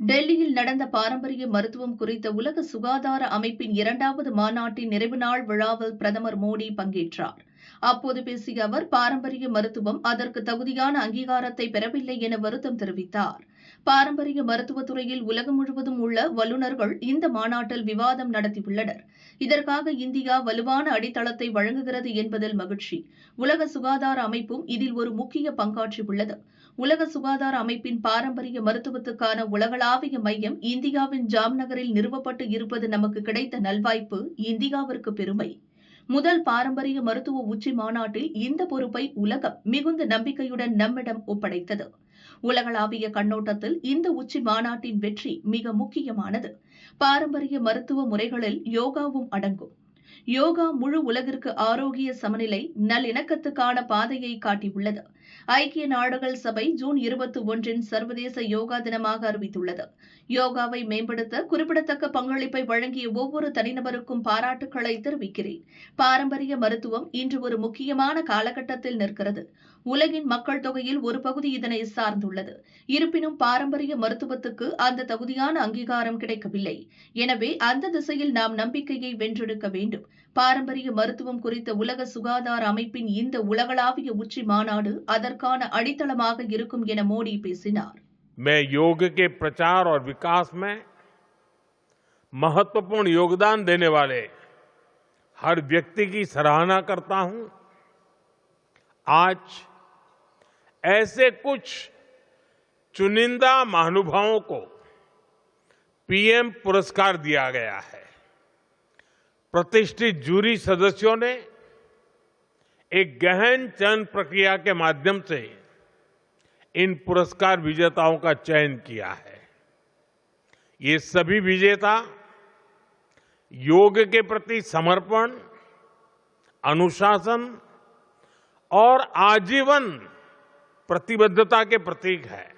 டெல்லியில் நடந்த பாரம்பரிய மருத்துவம் குறித்த உலக சுகாதார அமைப்பின் இரண்டாவது மாநாட்டின் நிறைவு நாள் விழாவில் பிரதமர் மோடி பங்கேற்றார். அப்போது பேசிய அவர் பாரம்பரிய மருத்துவம் அதற்கு தகுதியான அங்கீகாரத்தை பெறவில்லை என வருத்தம் தெரிவித்தார். பாரம்பரிய மருத்துவத்துறையில் உலகம் முழுவதும் உள்ள வல்லுநர்கள் இந்த மாநாட்டில் விவாதம் நடத்தியுள்ளனர். இதற்காக இந்தியா வலுவான அடித்தளத்தை வழங்குகிறது என்பதில் மகிழ்ச்சி. உலக சுகாதார அமைப்பும் இதில் ஒரு முக்கிய பங்காற்றியுள்ளது உலக சுகாதார அமைப்பின் பாரம்பரிய மருத்துவத்துக்கான உலகளாவிய மையம் இந்தியாவின் ஜாம்நகரில் நிறுவப்பட்டு இருப்பது நமக்கு கிடைத்த நல்வாய்ப்பு இந்தியாவிற்கு பெருமை. முதல் பாரம்பரிய மருத்துவ உச்சி மாநாட்டில் இந்த பொறுப்பை உலகம் மிகுந்த நம்பிக்கையுடன் நம்மிடம் ஒப்படைத்தது. உலகளாவிய கண்ணோட்டத்தில் இந்த உச்சி மாநாட்டின் வெற்றி மிக முக்கியமானது. பாரம்பரிய மருத்துவ முறைகளில் யோகாவும் அடங்கும். யோகா முழு உலகிற்கு ஆரோக்கிய சமநிலை நல்லிணக்கத்துக்கான பாதையை காட்டியுள்ளது. ஐக்கிய நாடுகள் சபை ஜூன் இருபத்தி ஒன்றின் சர்வதேச யோகா தினமாக அறிவித்துள்ளது. யோகாவை மேம்படுத்த குறிப்பிடத்தக்க பங்களிப்பை வழங்கிய ஒவ்வொரு தனிநபருக்கும் பாராட்டுக்களை தெரிவிக்கிறேன். பாரம்பரிய மருத்துவம் இன்று ஒரு முக்கியமான காலகட்டத்தில் நிற்கிறது. உலகின் மக்கள் தொகையில் ஒரு பகுதி இதனை சார்ந்துள்ளது. இருப்பினும் பாரம்பரிய மருத்துவத்துக்கு அந்த தகுதியான அங்கீகாரம் கிடைக்கவில்லை. எனவே அந்த திசையில் நாம் நம்பிக்கையை வென்றெடுக்க வேண்டும். பாரம்பரிய மருத்துவம் குறித்த உலக சுகாதார அமைப்பின் இந்த உலகளாவிய உச்சி மாநாடு அதற்கான அடித்தளமாக இருக்கும் என மோடி பேசினார் मैं योग के प्रचार और विकास में महत्वपूर्ण योगदान देने वाले हर व्यक्ति की सराहना करता हूं आज ऐसे कुछ चुनिंदा महानुभावों को पीएम पुरस्कार दिया गया है प्रतिष्ठित जूरी सदस्यों ने एक गहन चयन प्रक्रिया के माध्यम से इन पुरस्कार विजेताओं का चयन किया है। ये सभी विजेता योग के प्रति समर्पण, अनुशासन और आजीवन प्रतिबद्धता के प्रतीक है।